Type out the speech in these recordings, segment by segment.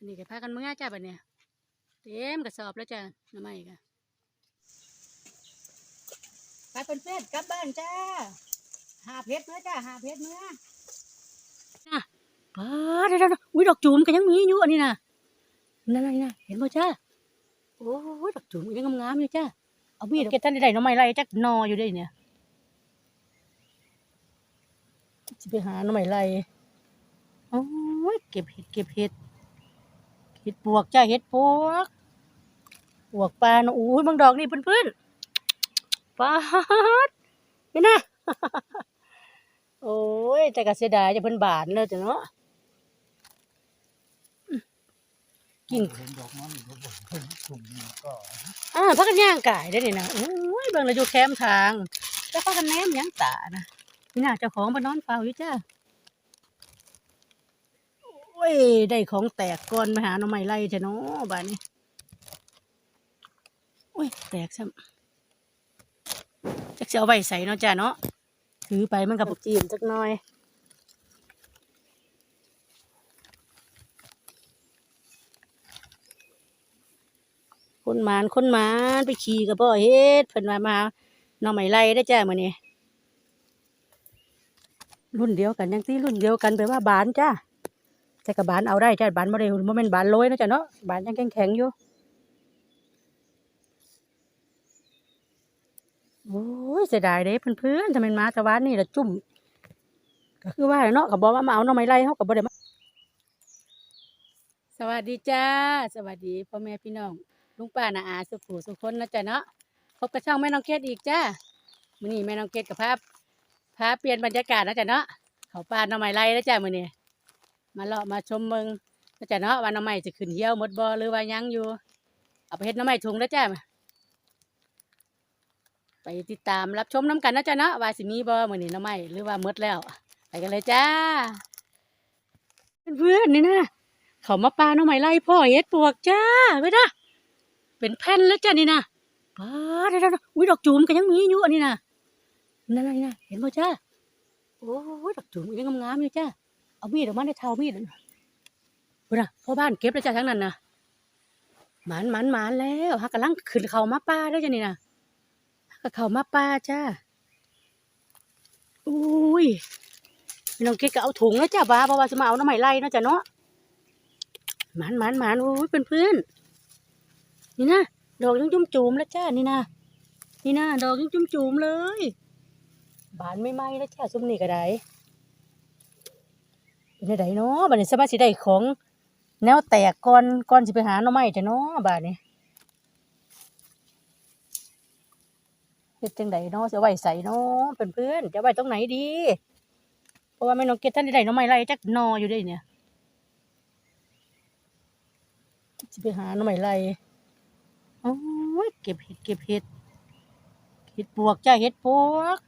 อันนี้ก็พากันเมื่อจ้าบัดเนี่ยเต็มกระสอบแล้วจ้าหน้ำไม้ก็ไปเป็นเพื่อนกลับบ้านจ้า หาเพชรเมื่อจ้าหาเพชรเมื่อจ้าป้าเดี๋ยวๆๆอุ้ยดอกจูมก็ยังมีอยู่อันนี้นะนั่นๆนะเห็นบ่จ้าโอ้ยดอกจูมยังงามๆอยู่จ้าเอามีดเก็บท่านได้หน่อไม้ไรจักหนออยู่ได้เนี่ยจะไปหาหน่อไม้ไรโอ้ยเก็บเห็ดเก็บเห็ดเห็ดปวกจ้าเห็ดปวกปวกปลาเนาะอู้ยบางดอกนี่เพื่อนๆปาดเห็นนะโอ้ยแต่ก็เสียดายจะเพิ่นบานเลยจ้ะเนาะกินเห็นดอกมันก็บอกเพิ่นกลุ่มนี้ก็อ่าพักกันย่างกายได้นี่นะโอ้ยเบิ่งเราอยู่แคมทางแล้วพักกันแนมยังตานะนี่น่าเจ้าของมานอนเฝ้าอยู่จ้า ย ได้ของแตกก่อนมาหาหน่อไม้ไล่จ้ะเนาะบ้านนี้โอ้ย แตกซ้ำจักจะเอาไว้ใส่เนาะจ้าเนาะถือไปมันกับปุกจีมจักหน่อยคนหมานคนหมานไปขี่กับพ่อเฮ็ดเพิ่นมามาน้องใหม่ไล่ได้จ้ามื้อนี้รุ่นเดียวกันยังตีรุ่นเดียวกันแปว่าบานจ้า แต่กับบานเอาได้จ้าบานบ่ได้บ่แม่นบานโรยนะจ้ะเนาะบานยังแข็งๆอยู่โอ้ยเสียดายเด้เพื่อนๆทำไมมาแตะวันนี่ละจุ่มก็คือว่าเนาะก็บบอกว่ามาเอาน้องใหม่ไล่เฮาก็บ่ได้มาสวัสดีจ้า สวัสดีพ่อแม่พี่น้องลุงป้านาอาสุขูสุขคนนะจ๊ะเนาะพบกับช่องแม่น้องเกดอีกจ้ามื้อนี้แม่น้องเกดกับภาพพาเปลี่ยนบรรยากาศนะจ๊ะเนาะเขาป่าน้องไม้ไรแล้วจ้ามื้อนี้ มาเลาะมาชมเมืองนะจ๊ะเนาะว่าน้องไม้จะขึ้นเหี่ยวหมดบ่หรือว่ายังอยู่ เอาไปเฮ็ดน้องไม้ถุงแล้วจ้าไปติดตามรับชมน้ำกันนะจ๊ะเนาะว่าสิมีบ่มื้อนี้น้องไม้หรือว่าหมดแล้ว ไปกันเลยจ้า เพื่อนๆนี่นะเขามาป่าหน้อไม้ไรพ่อเฮ็ดปวกจ้าไปนะเป็นแผ่นแล้วจ้ะนี่นะป้าเดี๋ยวๆอุ้ยดอกจูมก็ยังมีอยู่อันนี้นะนั่นๆนะเห็นบ่จ้าโอ้ยดอกจูมยังงามๆอยู่จ้า เอามีดออกมาได้เท่ามีดนะพุ่นนะพ่อบ้านเก็บแล้วจ้าทั้งนั้นนะหมานหมานหมานแล้วฮักกำลังขึ้นเขามาป้าได้วจ้ะนี่นะฮักกเขามาป้าจ้าอุ้ยมีน้องเกดก็เอาถุงแล้วจ้าบ้าเพราะว่าจะมาเอาน้ำใหม่ไล่นาะจ้ะเนาะหมานหมานหมานโอ้ยเป็นเพื่อนนี่นะดอกยังจุ่มจูมแล้วจ้านี่นะนี่นะดอกยังจุ่มจูมเลย บานไม่ไหม้แล้วจ้าซุ้มนี่ก็ได้ เป็นไดเนาะบัดนี้สมาสิได้ของ แนวแตกก่อนก่อนสิไปหาหน่อไม้จะเนาะบาดนี้เฮ็ดจังไดเนาะสิเอาไว้ใส่เนาะเพื่อนๆจะไว้ตรงไหนดี เพราะว่าแม่น้องเกดท่านได้หน่อไม้ไรจักนออยู่ด้เนี่ยสิไปหาหน่อไม้ไรโอ้ยเก็บเห็ดเก็บเห็ดเห็ดปวกจ้าเห็ดปวก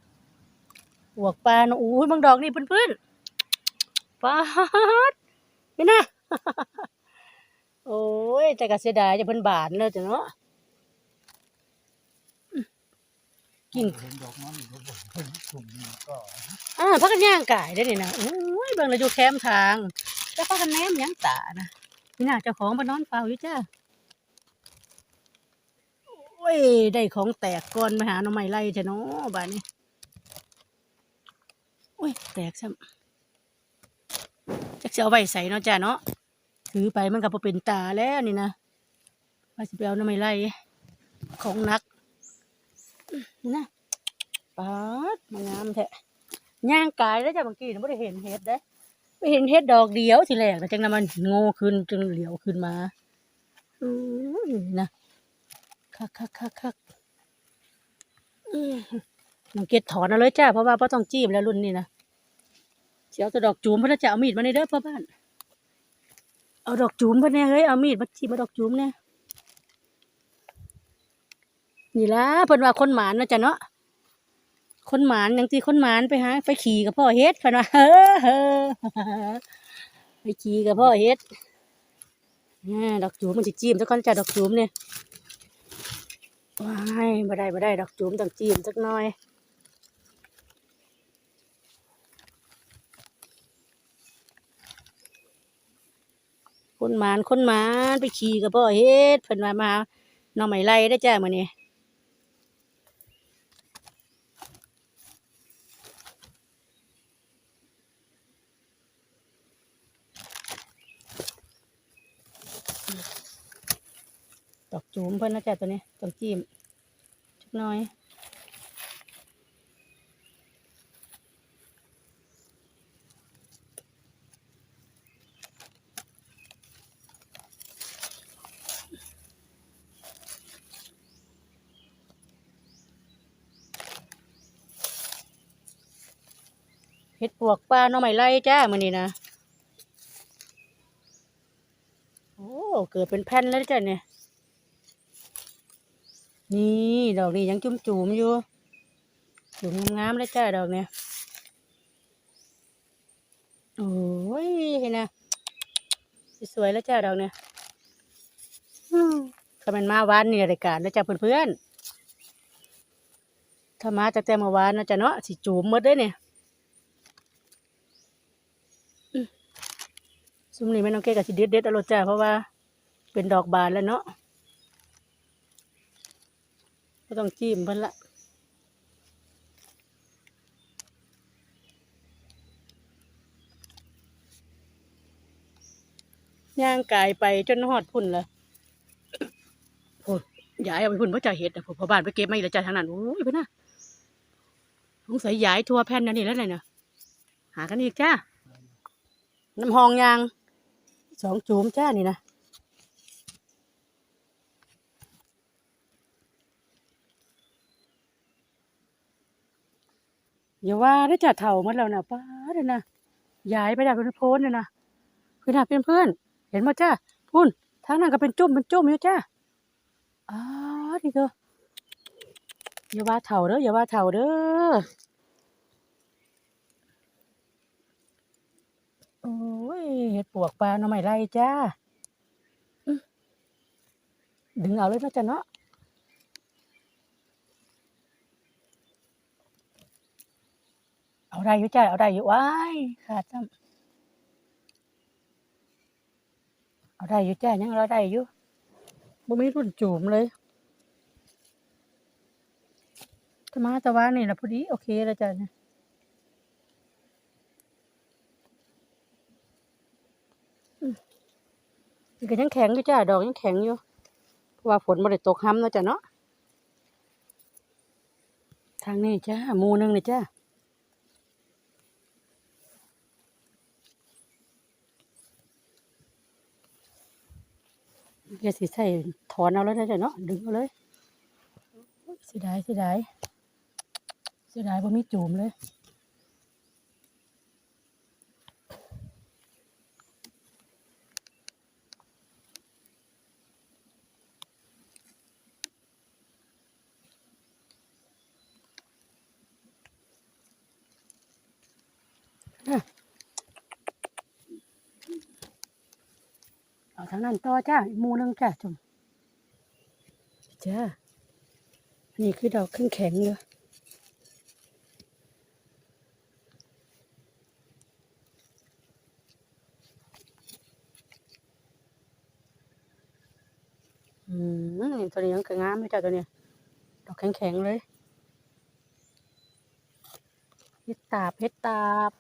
ปวกปลาเนาะอู้ยบางดอกนี่เพื่อนๆ ปาดเห็นะโอ้ยแต่ก็เสียดายจะเพิ่นบานเลยจ้ะเนาะกินเห็นดอกมันก็บอกเพิ่นกลุ่มนี้ก็อ่าพักกันย่างกายได้นี่นะโอ้ยบิ่งเราอยู่แคมป์ทางแล้วพักกันแนมยังตานะนี่น่าเจ้าของมานอนเฝ้าอยู่จ้าโอ้ยได้ของแตกก่อนมาหาหน่อไม้ไล่จ้ะเนาะบ้านนี้โอ้ยแตกซ้ำ จะเอาไว้ใส่เนาะจ้ะเนาะถือไปมันก็บ่เป็นตาแล้วนี่นะว่าสิไปเอาน่อไม้ไล่ของนักนะปาดมางามแท้ย่างกายแล้วจ้ะบางทีไม่ได้เห็นเห็ดเด้ไปเห็นเห็ดดอกเดียวทีแรกแต่จังนั้นมันโง่ขึ้นจึงเหลียวขึ้นมาอือนะคักคักคักคักอื้อน้องเกดถอนเอาเลยจ้าเพราะว่าพ่ต้องจีบแล้วรุ่นนี้นะ เสียวแต่ดอกจูมพื่อจะเอามีดมาในเด้อพ่อบ้าน เอาดอกจูมพื่อเนี่ยเฮ้ยเอามีดมาจีบมาดอกจูมเนี่ยนี่ละเพิ่นว่าคนหมานนะจ้ะเนาะคนหมานอย่างที่คนหมานไปหาไปขี่กับพ่อเฮ็ดเพิ่นว่าเฮ้อเฮ้อไปขี่กับพ่อเฮ็ดอ่ดอกจูมมันสิจีมซะก่อนจ้ะดอกจูมเนี่ยว้ายบ่ได้บ่ได้ ดอกจูมต้องจีมสักหน่อย คนหมานคนหมานไปขี่กับพ่อเฮ็ดเพิ่นว่ามาน้องใหม่ไล่ได้จ้ามื้อนี้ดอกจูมเพิ่นนะจ้ะตัวนี้ต้องจิ้มจักน่อย วกปลาหน่อไม้ไล่จ้ามือนี้นะโอ้เกิดเป็นแผ่นแล้วจ้ะเนี่ยนี่ดอกนี้ยังจุ่มจุ่มๆอยู่จุ่มงามๆเลยจ้าดอกเนี่ยโอ้ยเห็นนะสวยๆแล้วจ้าดอกเนี่ยถ้ามันมาวันนี่รายการแล้วจ้าเพื่อนๆถ้ามาจากแต่เมื่อวานนะจ้ะเนาะสิจุ่มหมดเลยเนี่ย ซุมนี้แม่น้องเก้กับสิเด็ดเด็ดอาโลดจ้าเพราะว่าเป็นดอกบานแล้วเนาะก็ต้องจิ้มเพิ่นละย่างกายไปจนหอดพุ่นละพุ่นย้ายเอาไปพุ่นเพราะจ่าเห็ดนะพุ่นพอบ้านไปเก็บมาอีกแล้วจ้าทางนั้นโอ้ยเพิ่นน่ะสงสัยย้ายทั่วแผ่นนั่นนี่แล้วเลยเนาะหากันอีกจ้าน้ำหองยาง สองจูมจ้านี่นะอย่าว่าได้จัดเถ่ามันแล้วนะป้าเลยนะย้ายไปได้เป็นโพนเลยนะคือน่ะเป็นเพื่อนเห็นมาจ้าพุ่นทางนั้นก็เป็นจุ่มเป็นจุ่มอยู่จ้าอ๋อนี่เถอะอย่าว่าเถ่าเด้ออย่าว่าเถ่าเด้อ โอ้ยเห็ดปวกปลาหน่อไม้ไล่จ้า ดึงเอาเลยนะจ๊ะเนาะเอาได้อยู่จ้าเอาได้อยู่ว้ายขาดจ้ำเอาได้อยู่จ้ายังเราได้อยู่บ่มีรุ่นจูมเลยธรรมาตะวันนี่นะพอดี โอเคแล้วจ้ะเนี่ยอืม นี่ก็ยังแข็งอยู่จ้าดอกยังแข็งอยู่เพราะว่าฝนบ่ได้ตกห้ำเนาะจ้ะเนาะทางนี้จ้ามูนึงนี่จ้าเดี๋ยวสิใส่ถอนเอาแล้วนะจ้ะเนาะดึงเอาเลยเสียดายเสียดายเสียดายบ่มีจูมเลย เอาทางนั้นต่อจ้าอีกหมูหนึงจ้าจมจ้าอันนี้คือดอกขึ้นแข็งอยู่อืมนี่ตัวนี้ยังกระงามเลยจ้าตัวเนี้ยดอกแข็งๆเลยเฮ็ดตาบเฮ็ดตาบ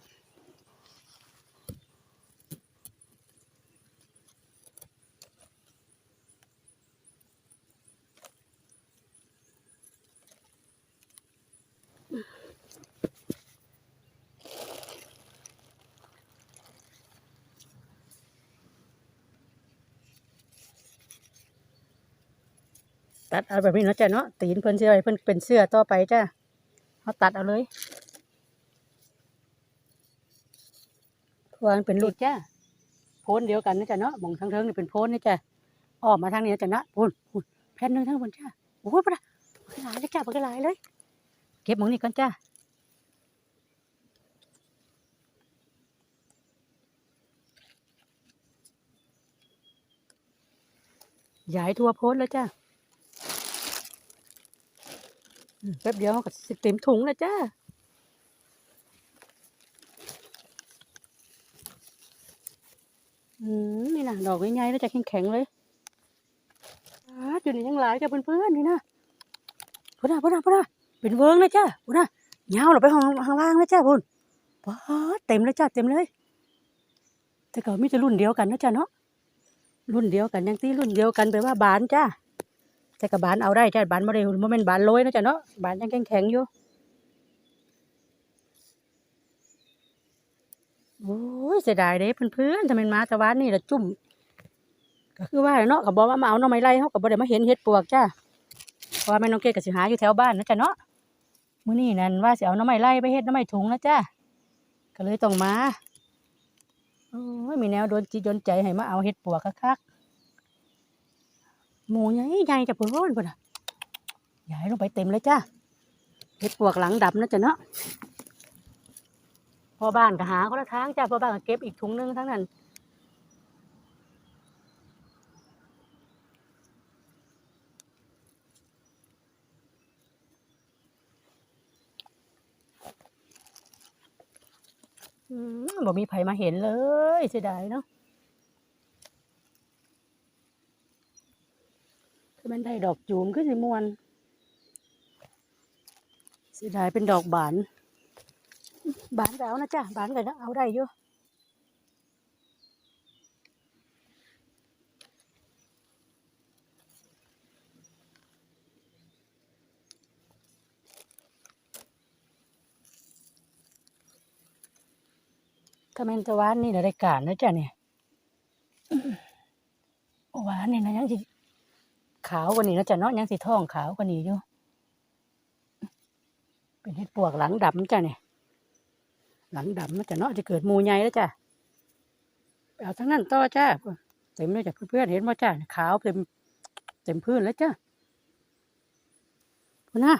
ตัดเอาแบบนี้เนาะจ้ะเนาะตีนเพิ่นเสื้อเพิ่นเป็นเสื้อต่อไปจ้ะเขาตัดเอาเลยวามันเป็นลูกจ้ะโพนเดียวกันนะจ้ะเนาะหมองทางเทิงนี่เป็นโพนนี่จ้ะออกมาทางนี้นะจ้ะนะพูนพูนแผ่นหนึ่งทั้งบนจ้ะโอ้ยปะปะหลายเลยจ้ะปะหลายเลย เก็บหมองนี้ก่อนจ้ะย้ายทั่วโพนแล้วจ้ะ อืม แป๊บเดียวก็สิเต็มถุงแล้วจ้าอืมนี่นะดอกใหญ่ๆแล้วจะแข็งๆเลยอ่าจุดนี้ยังหลายจ้ะเพื่อนๆนี่นะพุ่นนะพุ่นนะพุ่นนะเป็นเวิร์งนะจ้าพุ่นนะยาวเราไปห้องข้างล่างนะจ้าพุ่นป๊าเต็มเลยจ้าเต็มเลย แต่ก็มีแต่รุ่นเดียวกันนะจ้าเนาะรุ่นเดียวกันยังตีรุ่นเดียวกันแปลว่าบานจ้า แต่กับบานเอาได้จ้าบานไม่ได้โมเมนบานโรยนะจ้าเนาะบานยังแข็งๆอยู่โอ้ยเสียดายเด้เพื่อนๆทำไมมาตะวันนี่ละจุ่มก็คือว่าเนาะก็บอกว่ามาเอาหน่อไม้ไล่เขาก็บ่ได้มาเห็นเห็ดปวกจ้าเพราะว่าแม่น้องเกดก็สิหาอยู่แถวบ้านนะจ้ะเนาะมื้อนี้นั่นว่าสิเอาหน่อไม้ไล่ไปเฮ็ดหน่อไม้ถุงนะจ้าก็เลยต้องมาโอ้ยมีแนวโดนจิตโดนใจให้มาเอาเห็ดปวกคักๆ หมูใหญ่ใหญ่จะเพิ่นพุ่นน่ะใหญ่ลงไปเต็มเลยจ้าเห็ดปวกหลังดำนะจ้ะเนาะพอบ้านก็หาคนละทางจ้าพอบ้านก็เก็บอีกถุงนึงทั้งนั้นอืมบ่มีไผมาเห็นเลยเสียดายเนาะคือ มันได้ดอกจูมขึ้นสิมวนเสียดายเป็นดอกบาน บานก็เอานะจ้ะบานก็เอาได้อยู่ถ้าแม่นตะวันนี่ได้การนะจ้ะเนี่ยหวานนี่นะยังสิ ขาวกว่านี้นะจ้ะเนาะยังสิท้องขาวกว่านี้อยู่ เป็นเห็ดปวกหลังดำจ้ะเนี่ยหลังดำนะจ้ะเนาะจะเกิดมูใหญ่แล้วจ้ะเอาทั้งนั้นต่อจ้าเต็มเลยจ้ะเพื่อนๆเห็นว่าจ้ะขาวเต็มเต็มพื้นแล้วจ้ะพุ่นนะ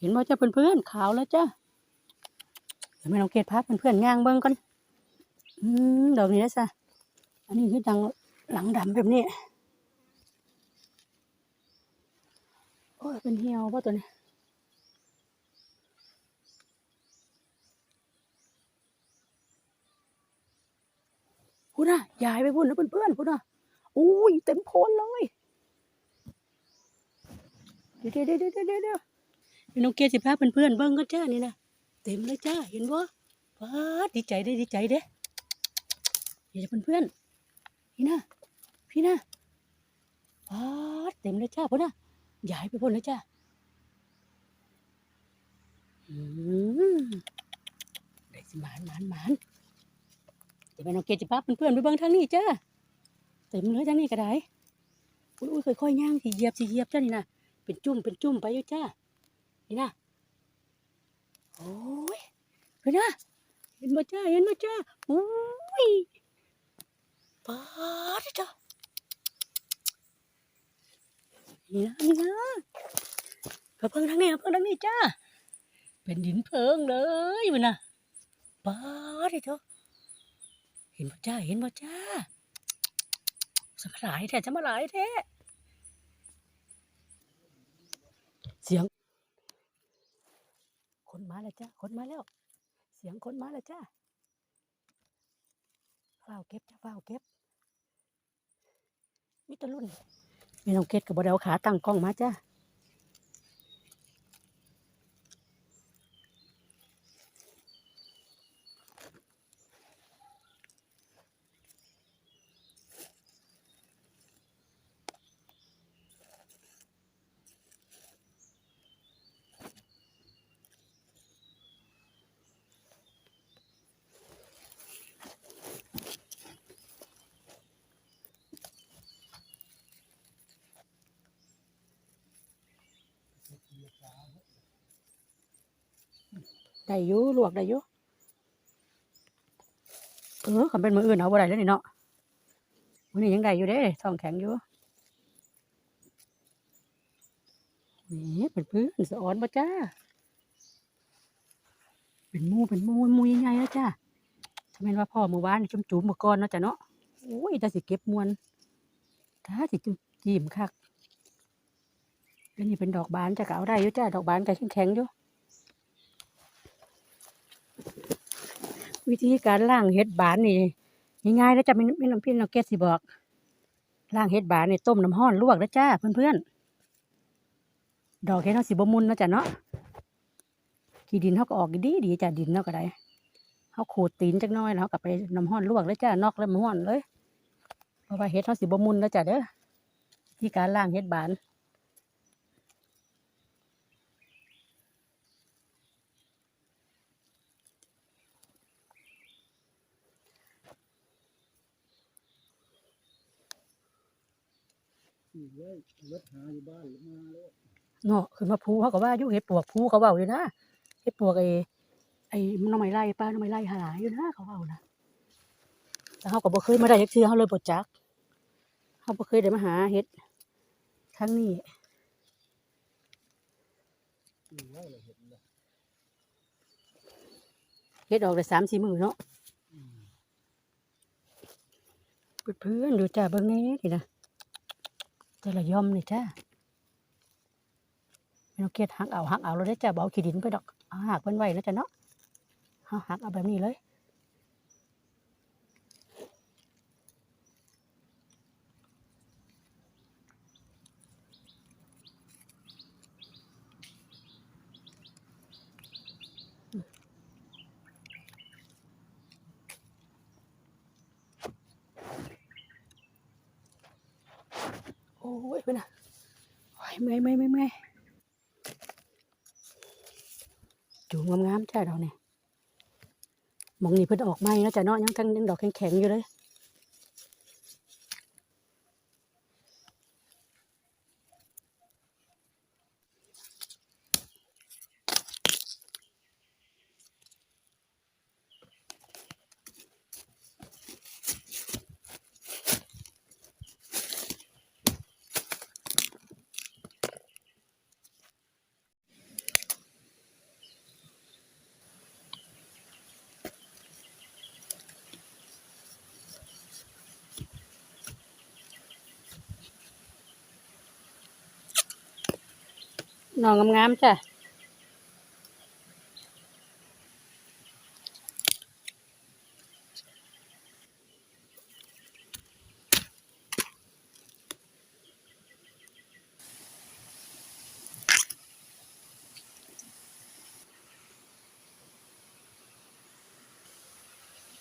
เห็นว่าจ้ะเพื่อนๆขาวแล้วจ้ะเดี๋ยวแม่ลองเกตพักเพื่อนๆย่างเบิ้งก่อนอืมดอกนี้นะจ้ะอันนี้คือดังหลังดำแบบนี้ โอ้ยเป็นเหี่ยวป่ะตัวนี้พูดนะยายไปพูดนะเพื่อนๆพูดนะอุ้ยเต็มโพนเลยเดี๋ยวเดี๋ยวเดี๋ยวเดี๋ยวเดี๋ยวเดี๋ยวพี่น้องเกศสิพาเพื่อนๆเบิ้งก็จ้านี่นะเต็มเลยจ้าเห็นบ่ว้าดดีใจเด้ดีใจเด้เดี๋ยวเพื่อนๆพี่นะพี่นะว้าดเต็มเลยจ้าพูดนะ ยายไปพูดเลยจ้าอืมได้สิหมานหมานหมานเดี๋ยวแม่น้องเกดจะพาเพื่อนๆไปเบิ่งทางนี้จ้าเต็มเลยทางนี้ก็ได้อุ้ยอุ้ยค่อยๆย่างสิเหยียบสิเหยียบจ้านี่นะเป็นจุ่มเป็นจุ่มไปอยู่จ้านี่นะโอ้ยเห็นนะเห็นบ่จ้าเห็นบ่จ้าโอ้ยปาดจ้า นี่นะนี่นะมาเพิ่งทางนี้มาเพิ่งทางนี้จ้า เป็นดินเพิงเลยมันนะปาดจ้าเห็นบ่จ้าเห็นบ่จ้าสมาหลายแท้จะมาหลายแท้เสียง คนมาแล้วจ้าคนมาแล้ว เสียงคนมาแล้วจ้าเฝ้าเก็บจ้าเฝ้าเก็บมิตรรุ่น ไม่ต้องเก็ตกับบอดเอาขาตั้งกล้องมาจ้า ได้อยู่ลวกได้อยู่เออคำเป็นมืออื่นเอาบ่ได้แล้วนี่เนาะวันนี้ยังได้อยู่เด้ท้องแข็งอยู่นี่เป็นพื้นสะออนบ่จ้า เป็นมูเป็นมูมูใหญ่ๆแล้วจ้าถ้าแม่นว่าพ่อเมื่อวานจุ่มจุ่มเมื่อก่อนเนาะจ้ะเนาะโอ้ยต่สิเก็บมวนถ้าสิจุ่มจิ้มคักอันนี้เป็นดอกบานจ้ะก็เอาได้อยู่จ้า ดอกบานก็แข็งๆอยู่ วิธีการล่างเห็ดบานนี่ง่ายๆแล้วจะไม่ไม่น้องพี่น้องเกศสิบอกล่างเฮ็ดบานนี่ต้มน้ำร้อนลวกแล้วจ้าเพื่อนๆดอกเฮ็ดเฮาสิบ่มุนนะจ้ะเนาะขี้ดินเฮาก็ออกดีดีจ้ะดินเนาะก็ได้เฮาขูดตีนจักน้อยแล้วก็ไปน้ำร้อนลวกเลยจ้านอกแล้วมันร้อนเลยเพราะว่าเฮ็ดเฮาสิบ่มุนแล้วจ้ะเด้อที่การล่างเฮ็ดบาน ขี่ไว้รถหาอยู่บ้านหรือมาแล้วเนาะขึ้นมาภูเขาก็ว่าอยู่เฮ็ดปวกภูเขาเว้าอยู่นะเฮ็ดปวกไอ้ไอ้หน้องไม้ไร่ป้าหน้องไม้ไร่หาอยู่นะเขาเว้านะแต่เฮาก็บ่เคยมาได้จักเทื่อเฮาเลยบ่จักเฮาบ่เคยได้มาหาเฮ็ดครั้งนี้ขี่ไว้เลยเห็นเลยเฮ็ดออกได้3-4มื้อเนาะเพื่อนๆดูจ้าเบิ่งแหน่นี่นะ แต่ละย่อมนี่จ้าไม่ต้องเกียดหักเอาหักเอาเราได้จ้าบ่เบาขีดินไปดอกเอาหักเป็นไว้แล้วจ้ะเนาะเฮาหักเอาแบบนี้เลย อ้ยเพื่อนอะโอ้ยเมื่อยเมื่อยเมื่อยเมื่อยจูงงามๆจ้าดอกนี่ยมองนี่เพิ่นออกไม้นะจ้ะเนาะยังทั้งยังดอกแข็งๆอยู่เลย หนองงามๆจ้ะ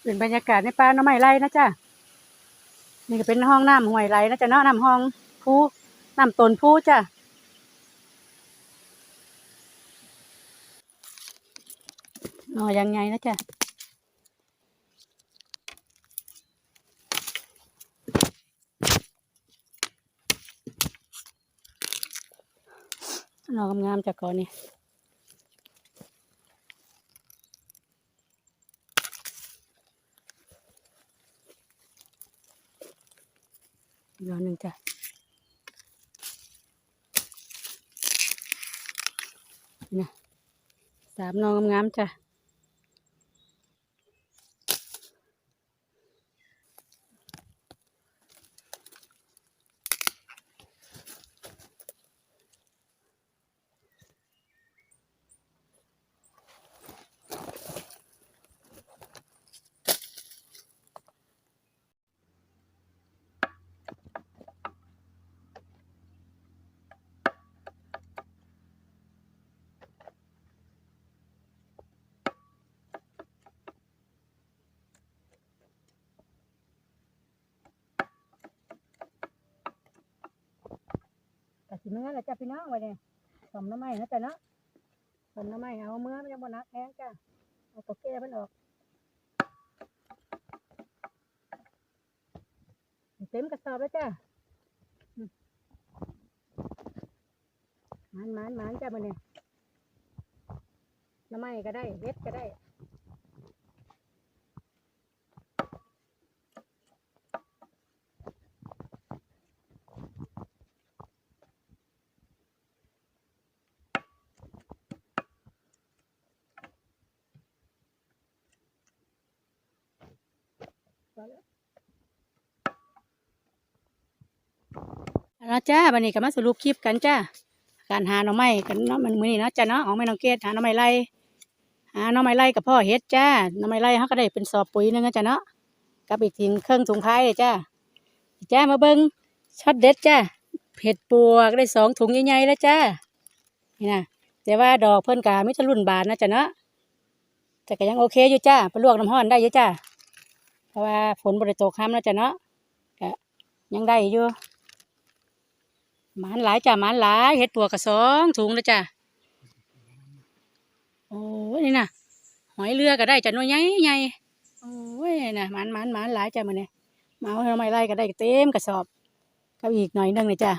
เป็นบรรยากาศในป่าน้ำไม้ไร่นะจ้ะนี่ก็เป็นห้องน้ำห้วยไร่นะจ้ะเนาะน้ำห้องผู้น้ำตนผู้จ้ะ หน่อยังไงนะจ๊ะน่องามๆจากก่อนนี่อีกหน่อหนึ่งจ้ะนี่นะสามน่องามๆจ้ะ กะสิเมื่อแล้วจ้ะพี่น้องไว้เนี่ยสมน้ำไม้นะจ๊ะเนาะสมน้ำไม้เอาเมื่อมันยังบนักแห้งจ้ะเอาตัวแก้มันออกเต็มกระสอบแล้วจ้ะมันมันมันจ้ะมันเนี่ยน้ำไม้ก็ได้เฮ็ดก็ได้ แล้วจ้าวันนี้ก็มาสรุปคลิปกันจ้าการหาหน่อไม้กันเนาะมันมือนี้เนาะจ้าเนาะของแม่น้องเกดหาหน่อไม้ไล่หาหน่อไม้ไล่กับพ่อเฮ็ดจ้าหน่อไม้ไล่เขาก็ได้เป็นสอบปุ๋ยหนึงอะจ้าเนาะกับอีกทีเครื่องถุงพายเลยจ้าจ้ามาเบิ้งช็อตเด็ดจ้าเผ็ดปวกได้สองถุงใหญ่ๆแล้วจ้านี่นะแต่ว่าดอกเพิ่นกาไม่ทะลุนบานนะจ้ะเนาะแต่ก็ยังโอเคอยู่จ้าไปลวกน้ำห้อนได้อยู่จ้าเพราะว่าฝนบริตกค้ำนะจ้ะเนาะก็ยังได้อยู่ หมานหลายจ้าหมานหลายเห็ดปวกกับสองถุงแล้วจ้าโอ้ยนี่นะหอยเรือก็ได้จ้ะน้อยใหญ่ใหญ่โอ้ยนะหมานหมานหมานหลายจ้ามือเนี่ยมาเอาทำไมไล่ก็ได้เต็มกระสอบกับอีกหน่อยนึงเลยจ้า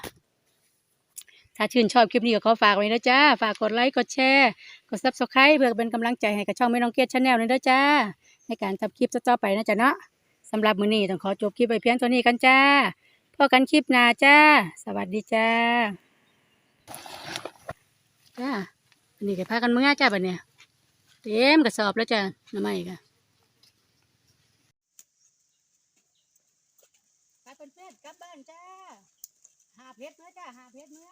ถ้าชื่นชอบคลิปนี้ก็ขอฝากไว้นะจ้าฝากกดไลค์กดแชร์กดซับสไคร b ์เพื่อเป็นกำลังใจให้กับช่องไม่น้องเกียจชาแนลเลยนะจ้าในการทำคลิปต่อไปนะจ๊ะเนาะสำหรับมือนี้ต้องขอจบคลิปไปเพียงเท่านี้กันจ้า พบกันคลิปหน้าจ้า สวัสดีจ้า จ้าอันนี้ก็พากันเมื่อจ้าบัดเนี่ย เต็มกระสอบแล้วจ้าน้ำไม่ค่ะไปเป็นเพื่อนกลับบ้านจ้า หาเพชรเนื้อจ้า หาเพชรเนื้อ